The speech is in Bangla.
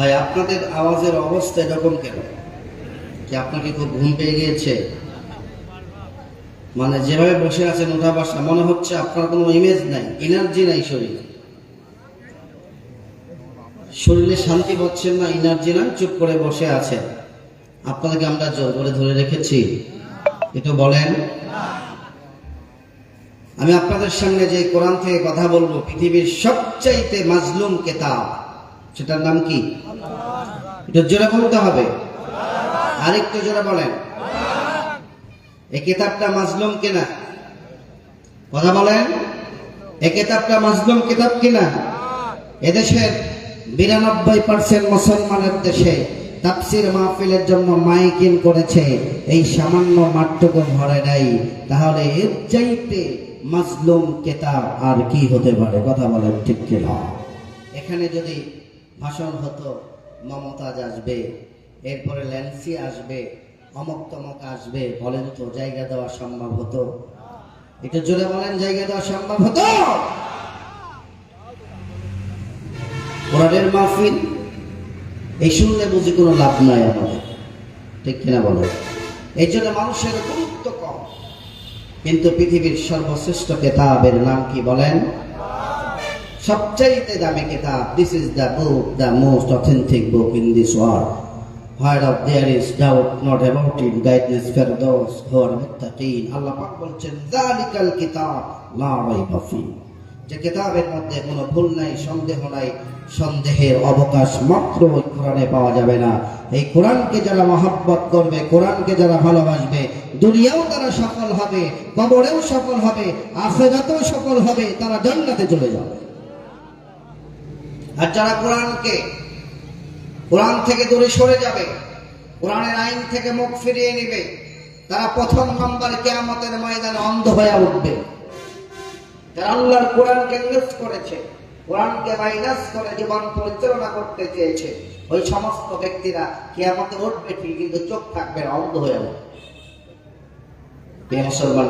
ভাই, আপনাদের আওয়াজের অবস্থা এরকম কেন? কি আপনাকে খুব ঘুম পেয়ে গিয়েছে? মানে যেভাবে বসে আছেন ওঠা বসা, মনে হচ্ছে আপনার কোনো ইমেজ নাই এনার্জি নাই শরীরে। শরীরে শান্তি পাচ্ছেন না এনার্জি নাই, চুপ করে বসে আছেন। আপনাদেরকে আমরা জোর করে ধরে রেখেছি। একটু বলেন। আমি আপনাদের সামনে যে কোরআন থেকে কথা বলব, পৃথিবীর সবচাইতে মাজলুম কেতাব। সেটার নাম কি? একটু জোরে বলতে হবে। আরেকটু জোরে বলেন। এই কেতাবটা মাজলুম কিনা? কথা বলেন। এই কিতাবটা মাজলুম কিতাব কিনা? এদেশের বিরানব্বই পার্সেন্ট মুসলমানের দেশে তাফসির মাহফিলের জন্য মাইকিং করেছে। এই সামান্য মাঠটুকু ভরে নাই। তাহলে এর চাইতে মাজলুম কেতাব আর কি হতে পারে? কথা বলেন ঠিক কিনা? এখানে যদি ভাষণ হতো, মমতাজ আসবে, এরপরে ল্যান্সি আসবে, অমক তমক আসবে, বলেন তো জায়গা দেওয়া সম্ভব হতো? একটু জোরে বলেন, জায়গা দেওয়া সম্ভব হতো? মাহফিল, এই শুনলে বুঝি কোনো লাভ নাই আমাদের। ঠিক কিনা বলো? এই জন্য মানুষের গুরুত্ব কম। কিন্তু পৃথিবীর সর্বশ্রেষ্ঠ কেতাবের নাম কি বলেন? সবচাইতে দামি কেতাব this is the book the most authentic book in this world whereof there is doubt not about it guidance for those who are মুত্তাকিন আল্লাহ পাক বলছেন যালিকাল কিতাব, লা রাইবা যে কিতাবের মধ্যে কোনো ভুল নাই, সন্দেহ নাই, সন্দেহের অবকাশ মাত্র ওই কোরআনে পাওয়া যাবে না। এই কোরআনকে যারা মহাব্বত করবে, কোরআনকে যারা ভালোবাসবে, দুনিয়াও তারা সফল হবে, কবরেও সফল হবে, আখেরাতেও সফল হবে, তারা জান্নাতে চলে যাবে। আর যারা কোরআনকে, কোরআন থেকে দূরে সরে যাবে, কোরআনের আইন থেকে মুখ ফিরিয়ে নেবে, তারা প্রথম নম্বর কেয়ামতের ময়দানে অন্ধ হয়ে উঠবে। যারা আল্লাহর কোরআনকে ইউজ করেছে, কোরআনকে মাইনাস করে জীবন পরিচালনা করতে চেয়েছে, ওই সমস্ত ব্যক্তিরা কেয়ামতে উঠবে ঠিক কিন্তু চোখ থাকবে অন্ধ হয়ে উঠবে। মুসলমান